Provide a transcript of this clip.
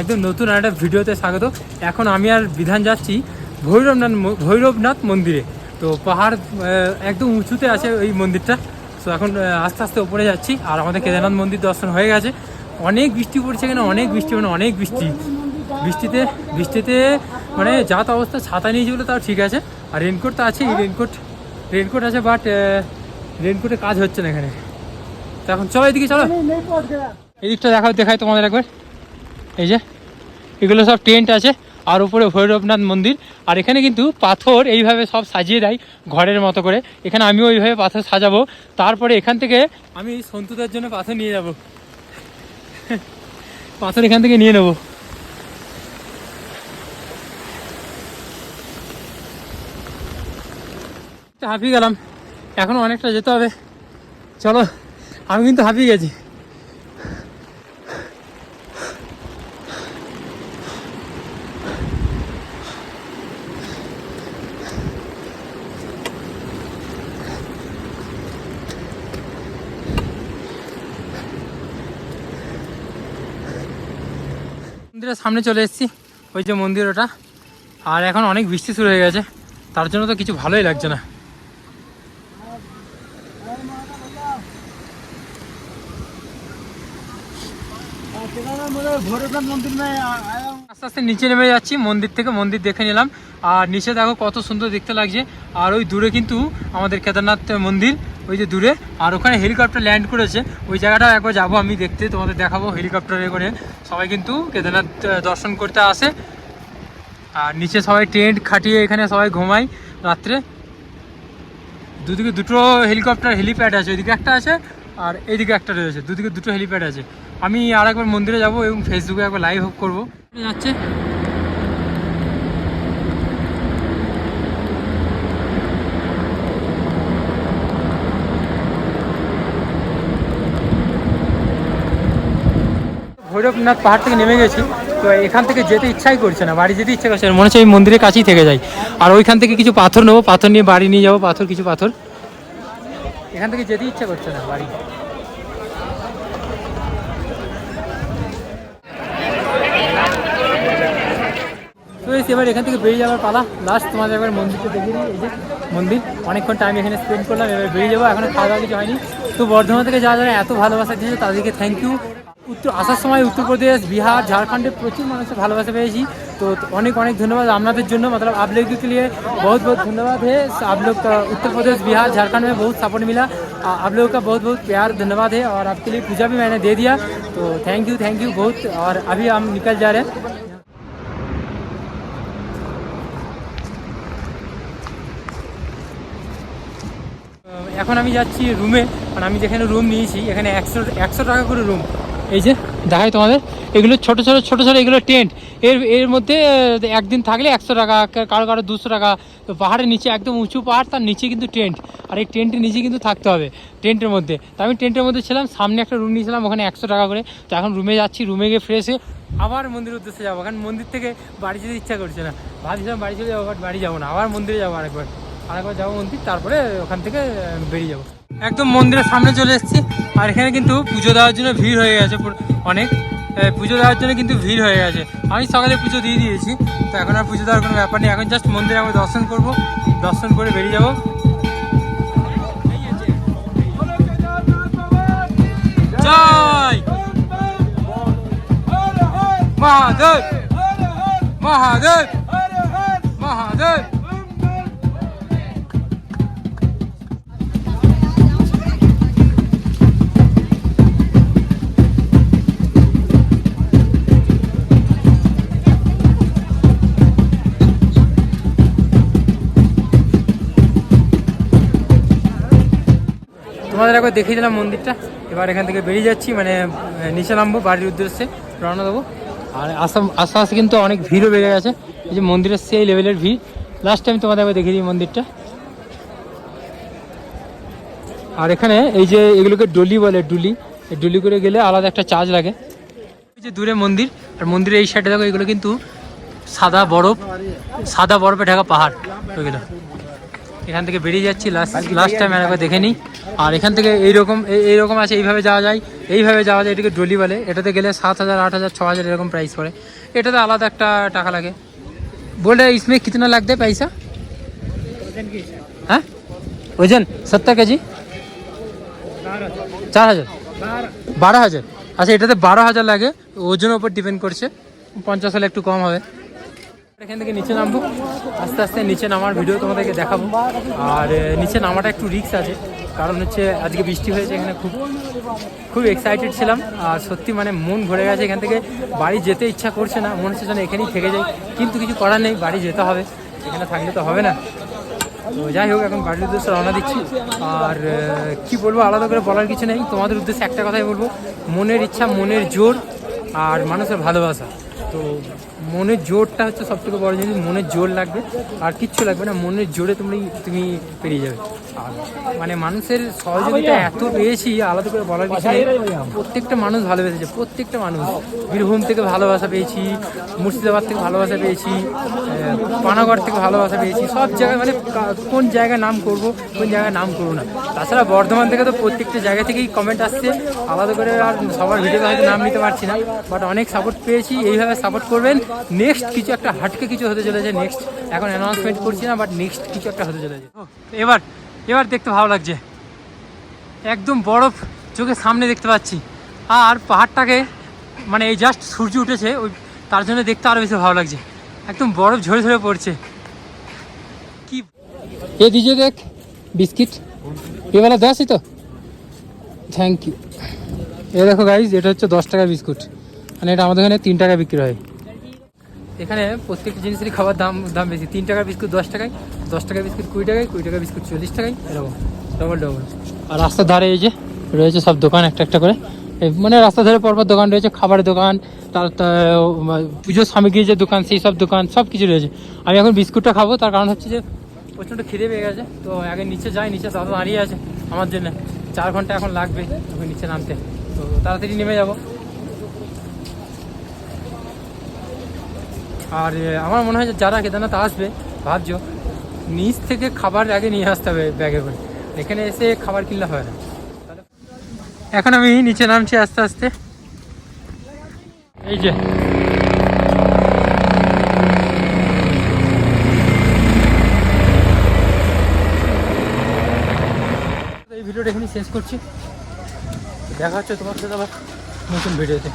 একদম নতুন একটা ভিডিওতে স্বাগত। এখন আমি আর বিধান যাচ্ছি ভৈরবনাথ ভৈরবনাথ মন্দিরে। তো পাহাড় একদম উঁচুতে আছে ওই মন্দিরটা। তো এখন আস্তে আস্তে ওপরে যাচ্ছি। আর আমাদের কেদারনাথ মন্দির দর্শন হয়ে গেছে। অনেক বৃষ্টি পড়ছে এখানে অনেক বৃষ্টি মানে অনেক বৃষ্টি। বৃষ্টিতে বৃষ্টিতে মানে যা তো অবস্থা ছাতা নিয়ে যেগুলো তাও ঠিক আছে। আর রেনকোট তো আছে রেনকোট রেনকোট আছে বাট রেনকোটে কাজ হচ্ছে না এখানে। তো এখন চলো এদিকে চলো। এদিকটা দেখাও দেখাই তোমাদের একবার। এই যে, এগুলো সব টেন্ট আছে, আর উপরে ভৈরবনাথ মন্দির। আর এখানে কিন্তু পাথর এইভাবে সব সাজিয়ে দেয় ঘরের মতো করে। এখানে আমিও ওইভাবে পাথর সাজাবো। তারপরে এখান থেকে আমি সন্তুদার জন্য পাথর নিয়ে যাব। পাথর এখান থেকে নিয়ে নেব। হাঁপিয়ে গেলাম। এখনও অনেকটা যেতে হবে। চলো, আমি কিন্তু হাঁপিয়ে গেছি। মন্দিরের সামনে চলে এসেছি। ওই যে মন্দির ওটা। আর এখন অনেক বৃষ্টি শুরু হয়ে গেছে। তার জন্য তো কিছু ভালোই লাগছে না। আস্তে আস্তে নিচে নেমে যাচ্ছি। মন্দির থেকে মন্দির দেখে নিলাম। আর নিচে দেখো কত সুন্দর দেখতে লাগছে। আর ওই দূরে কিন্তু আমাদের কেদারনাথ মন্দির। ওই যে দূরে, আর ওখানে হেলিকপ্টার ল্যান্ড করেছে। ওই জায়গাটাও একবার যাব আমি দেখতে, তোমাদের দেখাবো হেলিকপ্টারে করে। সবাই কিন্তু কেদারনাথ দর্শন করতে আসে। আর নিচে সবাই টেন্ট খাটিয়ে এখানে সবাই ঘুমায় রাত্রে। দুদিকে দুটো হেলিকপ্টার হেলিপ্যাড আছে, ওইদিকে একটা আছে, আর এইদিকে একটা রয়েছে। দুদিকে দুটো হেলিপ্যাড আছে। আমি আর একবার মন্দিরে যাব এবং ফেসবুকে একবার লাইভ করব। যাচ্ছে। ভৈরবনাথ পাহাড় থেকে নেমে গেছি, তো এখান থেকে যেতে ইচ্ছাই করছে না, বাড়ি যেতে ইচ্ছা করছে না, মনে হচ্ছে এই মন্দিরের কাছেই থেকে যাই। আর ওইখান থেকে কিছু পাথর নেব, পাথর নিয়ে বাড়ি নিয়ে যাব, পাথর, কিছু পাথর। এখান থেকে যেতে ইচ্ছা করছে না, বাড়ি। এবার এখান থেকে বেরিয়ে যাওয়ার পালা লাস্ট তোমাদের একবার মন্দিরটা দিই, এই যে মন্দির। অনেকক্ষণ টাইম এখানে স্পেন্ড করলাম, এবার বেরিয়ে যাব, এখনও খাওয়া দাওয়া কিছু হয়নি। তো বর্ধমান থেকে যারা যারা এত ভালোবাসা দিয়েছে তাদেরকে থ্যাংক ইউ উত্তর আসার সময় উত্তরপ্রদেশ বিহার ঝাড়খণ্ডে প্রচুর মানুষের ভালোবাসা পেয়েছি তো অনেক অনেক ধন্যবাদ আপনাদের জন্য मतलब आप लोगों के लिए बहुत बहुत धन्यवाद है आप लोग का उत्तर प्रदेश बिहार झारखंड में बहुत सपोर्ट मिला आ- आप लोगों का बहुत बहुत प्यार धन्यवाद है और आपके लिए पूजा भी मैंने दे दिया तो थैंक यू थैंक यू बहुत और अभी हम निकल जा रहे हैं আহ, এখন আমি যাচ্ছি রুমে মানে আমি যেখানে রুম নিয়েছি এখানে একশো একশো টাকা করে রুম এই যে, দেখাই তোমাদের। এগুলো ছোট ছোট ছোট ছোট, এগুলো টেন্ট। এর এর মধ্যে একদিন থাকলে একশো টাকা কারও কারও দুশো টাকা। তো পাহাড়ের নিচে একদম উঁচু পাহাড়, তার নিচে কিন্তু টেন্ট। আর এই টেন্টের নিচে কিন্তু থাকতে হবে, টেন্টের মধ্যে। তো আমি টেন্টের মধ্যে ছিলাম, সামনে একটা রুম নিয়েছিলাম, ওখানে একশো টাকা করে। তো এখন রুমে যাচ্ছি রুমে গিয়ে ফ্রেশ আবার মন্দির উদ্দেশ্যে যাব। কারণ মন্দির থেকে বাড়ি যেতে ইচ্ছা করছে না। ভাবছিলাম বাড়ি চলে যাব বাট বাড়ি যাব না। আবার মন্দিরে যাব আরেকবার। আরেকবার যাব মন্দির, তারপরে ওখান থেকে বেরিয়ে যাব। একদম মন্দিরের সামনে চলে এসেছি। আর এখানে কিন্তু পুজো দেওয়ার জন্য ভিড় হয়ে গেছে অনেক। পুজো দেওয়ার জন্য কিন্তু ভিড় হয়ে গেছে। আমি সকালে পুজো দিয়ে দিয়েছি, তো এখন আর পুজো দেওয়ার কোনো ব্যাপার নেই। এখন জাস্ট মন্দিরে আমরা দর্শন করব। দর্শন করে বেরিয়ে যাব। জয়! মহাদেব! মহাদেব! মহাদেব! তোমাদের একবার দেখিয়ে দিলাম মন্দিরটা। এবার এখান থেকে বেরিয়ে যাচ্ছি মানে নিচে নামবো, বাড়ির উদ্দেশ্যে রওনা দেবো। আর আসাম আস্তে আস্তে কিন্তু অনেক ভিড়ও বেড়ে গেছে। এই যে মন্দিরের সেই লেভেলের ভিড়। লাস্ট টাইম তোমাদের একবার দেখিয়ে দিই মন্দিরটা। আর এখানে এই যে এগুলোকে ডলি বলে, ডুলি। ডুলি করে গেলে আলাদা একটা চার্জ লাগে। এই যে দূরে মন্দির, আর মন্দিরের এই সাইডে দেখো, এগুলো কিন্তু সাদা বরফ, সাদা বরফে ঢাকা পাহাড়। ওইগুলো এখান থেকে বেরিয়ে যাচ্ছি। লাস্ট লাস্ট টাইম একবার দেখে নিই। আর এখান থেকে এইরকম এইরকম আছে, এইভাবে যাওয়া যায়। এইভাবে যাওয়া যায়, এটাকে ডলি বলে। এটাতে গেলে সাত হাজার, আট হাজার ছ হাজার এরকম প্রাইস পড়ে। এটাতে আলাদা একটা টাকা লাগে। বলে ইসমে কিতনা লাগবে পয়সা? হ্যাঁ? ওজন, সত্তর কেজি? চার হাজার। বারো হাজার। আচ্ছা এটাতে বারো হাজার লাগে। ওজনের ওপর ডিপেন্ড করছে। পঞ্চাশ হলে একটু কম হবে। এখান থেকে নিচে নামবো। আস্তে আস্তে নিচে নামার ভিডিও তোমাদেরকে দেখাবো। আর নিচে নামাটা একটু রিক্স আছে। কারণ হচ্ছে আজকে বৃষ্টি হয়েছে এখানে খুব খুব এক্সাইটেড ছিলাম। আর সত্যি মানে মন ভরে গেছে এখান থেকে। বাড়ি যেতে ইচ্ছা করছে না, মনে হচ্ছে যেন এখানেই থেকে যাই। কিন্তু কিছু করার নেই, বাড়ি যেতে হবে। এখানে থাকলে তো হবে না। তো যাই হোক, এখন বাড়ির উদ্দেশ্যে রওনা দিচ্ছি। আর কি বলব, আলাদা করে বলার কিছু নেই। তোমাদের উদ্দেশ্যে একটা কথাই বলব। মনের ইচ্ছা, মনের জোর আর মানুষের ভালোবাসা। তো মনের জোরটা হচ্ছে সব থেকে বড় জিনিস মনের জোর লাগবে। আর কিচ্ছু লাগবে না মনের জোরে তুমি তুমি পেরিয়ে যাবে। আর মানে মানুষের সহযোগিতা এত পেয়েছি আলাদা করে বলার কিছু নেই। প্রত্যেকটা মানুষ ভালোবেসেছে প্রত্যেকটা মানুষ। বীরভূম থেকে ভালোবাসা পেয়েছি মুর্শিদাবাদ থেকে ভালোবাসা পেয়েছি পানাগড় থেকে ভালোবাসা পেয়েছি সব জায়গায় মানে কোন জায়গায় নাম করব কোন জায়গায় নাম করব না। তাছাড়া বর্ধমান থেকে তো প্রত্যেকটা জায়গা থেকেই কমেন্ট আসছে। আলাদা করে আর সবার ভিডিওতে হয়তো নাম নিতে পারছি না বাট অনেক সাপোর্ট পেয়েছি এইভাবে সাপোর্ট করবেন। নেক্সট কিছু একটা হাটকে কিছু হতে চলেছে নেক্সট এখন অ্যানাউন্সমেন্ট করছি না বাট নেক্সট কিছু একটা হতে চলেছে। এবার এবার দেখতে ভালো লাগছে। একদম বরফ চোখের সামনে দেখতে পাচ্ছি। আর পাহাড়টাকে মানে এই জাস্ট সূর্য উঠেছে, ওই তার জন্য দেখতে আরও বেশি ভালো লাগছে। একদম বরফ ঝরে ঝরে পড়ছে। কি? এ দিজিয়ে দেখ, বিস্কিট। এবেলা দশই তো। থ্যাংক ইউ এ দেখো গাইজ এটা হচ্ছে দশ টাকা বিস্কুট। মানে এটা আমাদের এখানে তিন টাকা বিক্রি হয়। এখানে প্রত্যেকটা জিনিসেরই খাবার দাম দাম বেশি। তিন টাকার বিস্কুট দশ টাকায়, দশ টাকা বিস্কুট কুড়ি টাকায়, কুড়ি টাকা বিস্কুট চল্লিশ টাকায়, এরকম। ডবল ডবল আর রাস্তার ধারে এই যে রয়েছে সব দোকান একটা একটা করে। মানে রাস্তা ধারে পরপর দোকান রয়েছে, খাবারের দোকান, তার পুজোর সামগ্রীর যে দোকান, সেই সব দোকান, সব কিছু রয়েছে। আমি এখন বিস্কুটটা খাব, তার কারণ হচ্ছে যে প্রচণ্ড খিদে পেয়ে গেছে। তো আগে নিচে যাই, নিচে দাদা দাঁড়িয়ে আছে আমার জন্য। চার ঘণ্টা এখন লাগবে ওকে নিচে নামতে। তো তাড়াতাড়ি নেমে যাব। আর আমার মনে হয় যে যারা কেদারনাথ আসবে, ভাবছ, নিচ থেকে খাবার আগে নিয়ে আসতে হবে ব্যাগে করে। এখানে এসে খাবার কিনলে হয় না। এখন আমি নিচে নামছি আস্তে আস্তে। এই যে। এই ভিডিওটা এখানে শেষ করছি। দেখা হচ্ছে তোমার সাথে আবার নতুন ভিডিওতে।